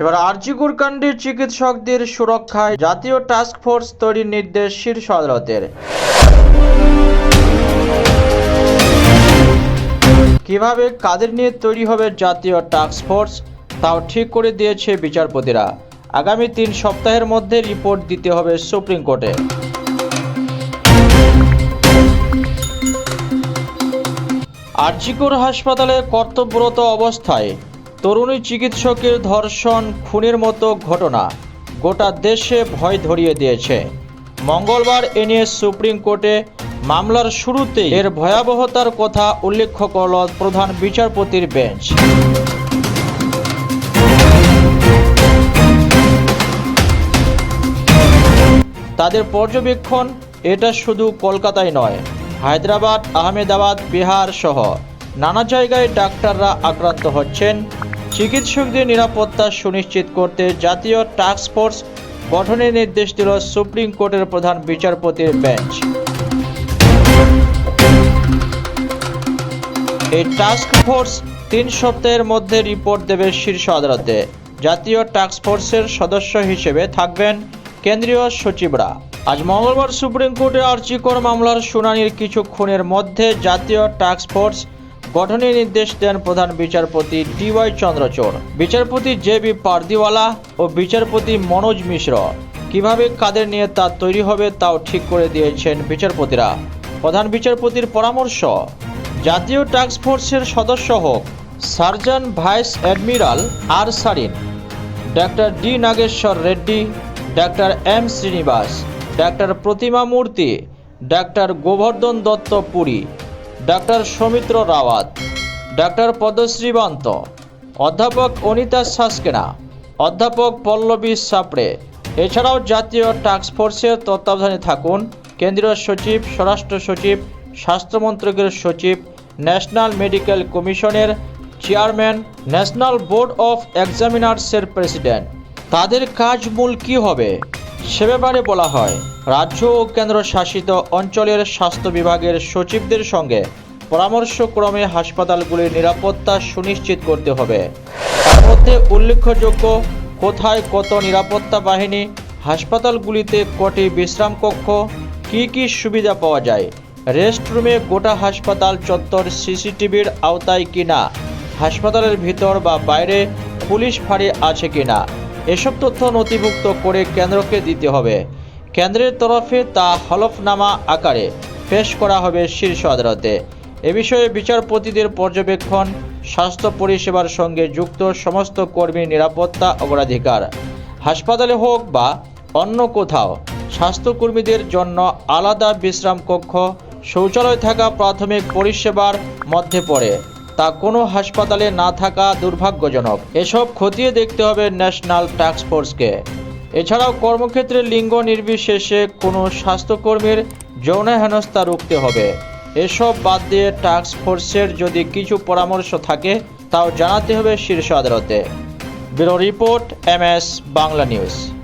এবার আরজিকুর কাণ্ডে চিকিৎসকদের সুরক্ষায় জাতীয় টাস্ক ফোর্স তৈরির নির্দেশ শীর্ষ আদালতের। কীভাবে, কাদের নিয়ে তৈরি হবে জাতীয় টাস্ক ফোর্স তাও ঠিক করে দিয়েছে বিচারপতিরা। আগামী তিন সপ্তাহের মধ্যে রিপোর্ট দিতে হবে সুপ্রিম কোর্টে। আরজিকর হাসপাতালে কর্তব্যরত অবস্থায় তরুণী চিকিৎসকের ধর্ষণ, খুনের মতো ঘটনা গোটা দেশে ভয় ধরিয়ে দিয়েছে। মঙ্গলবার এ নিয়ে সুপ্রিম কোর্টে মামলার শুরুতে এর ভয়াবহতার কথা উল্লেখ করল প্রধান বিচারপতির বেঞ্চ। তাদের পর্যবেক্ষণ, এটা শুধু কলকাতায় নয়, হায়দ্রাবাদ, আহমেদাবাদ, বিহার সহ নানা জায়গায় ডাক্তাররা আক্রান্ত হচ্ছেন। চিকিৎসকদের নিরাপত্তা সুনিশ্চিত করতে জাতীয় টাস্ক ফোর্স গঠনের নির্দেশ দিল সুপ্রিম কোর্টের প্রধান বিচারপতির বেঞ্চ এই টাস্ক ফোর্স তিন সপ্তাহের মধ্যে রিপোর্ট দেবে শীর্ষ আদালতে। জাতীয় টাস্ক ফোর্সের সদস্য হিসেবে থাকবেন কেন্দ্রীয় সচিবরা। আজ মঙ্গলবার সুপ্রিম কোর্টে আর্চিকর মামলার শুনানির কিছুক্ষণের মধ্যে জাতীয় টাস্ক ফোর্স গঠনের নির্দেশ দেন প্রধান বিচারপতি ডিওয়াই চন্দ্রচূড়। বিচারপতি জে বি পারদিওয়ালা ও বিচারপতি মনোজ মিশ্র। কীভাবে কাদের নিয়ে তা তৈরি হবে তাও ঠিক করে দিয়েছেন বিচারপতিরা। প্রধান বিচারপতির পরামর্শ, জাতীয় টাস্ক ফোর্সের সদস্য হোক surgeon vice admiral R Sarin, doctor D Nageshwar Reddy, doctor M Srinivas, doctor Pratima Murthy, doctor Gobardhan Dutta Puri doctor Soumitra Rawat, doctor Padmashri বান্ত অধ্যাপক অনিতা সাসকেনা, অধ্যাপক পল্লবী সাপড়ে। এছাড়াও জাতীয় টাস্ক ফোর্সের তত্ত্বাবধানে থাকুন কেন্দ্রীয় সচিব, স্বরাষ্ট্র সচিব স্বাস্থ্যমন্ত্রকের সচিব, ন্যাশনাল মেডিকেল কমিশনের চেয়ারম্যান, ন্যাশনাল বোর্ড অফ এক্সামিনার্সের প্রেসিডেন্ট। তাদের কাজ মূল কী হবে? সে ব্যাপারে বলা হয়, রাজ্য ও কেন্দ্র শাসিত অঞ্চলের স্বাস্থ্য বিভাগের সচিবদের সঙ্গে পরামর্শক্রমে হাসপাতালগুলির নিরাপত্তা সুনিশ্চিত করতে হবে। তার মধ্যে উল্লেখযোগ্য, কোথায় কত নিরাপত্তা বাহিনী, হাসপাতালগুলিতে কটি বিশ্রাম কক্ষ কী কী সুবিধা পাওয়া যায়, রেস্টরুমে গোটা হাসপাতাল চত্বর সিসিটিভির আওতায় কিনা, হাসপাতালের ভিতর বা বাইরে পুলিশ ফাঁড়ি আছে কিনা এসব তথ্য নথিভুক্ত করে কেন্দ্রকে দিতে হবে। কেন্দ্রের তরফে তা হলফনামা আকারে পেশ করা হবে শীর্ষ আদালতে। এ বিষয়ে বিচারপতিদের পর্যবেক্ষণ, স্বাস্থ্য পরিষেবার সঙ্গে যুক্ত সমস্ত কর্মীর নিরাপত্তা অগ্রাধিকার, হাসপাতালে হোক বা অন্য কোথাও, স্বাস্থ্যকর্মীদের জন্য আলাদা বিশ্রাম কক্ষ, শৌচালয় থাকা প্রাথমিক পরিষেবার মধ্যে পড়ে। তা কোনো হাসপাতালে না থাকা দুর্ভাগ্যজনক। এসব খতিয়ে দেখতে হবে ন্যাশনাল ফোর্সকে। এছাড়াও কর্মক্ষেত্রে লিঙ্গ নির্বিশেষে কোনো স্বাস্থ্যকর্মীর যৌন হেনস্থা রুখতে হবে। এসব বাদ দিয়ে টাস্ক ফোর্সের যদি কিছু পরামর্শ থাকে, তাও জানাতে হবে শীর্ষ আদালতে। Bureau report, M S, Bangla news.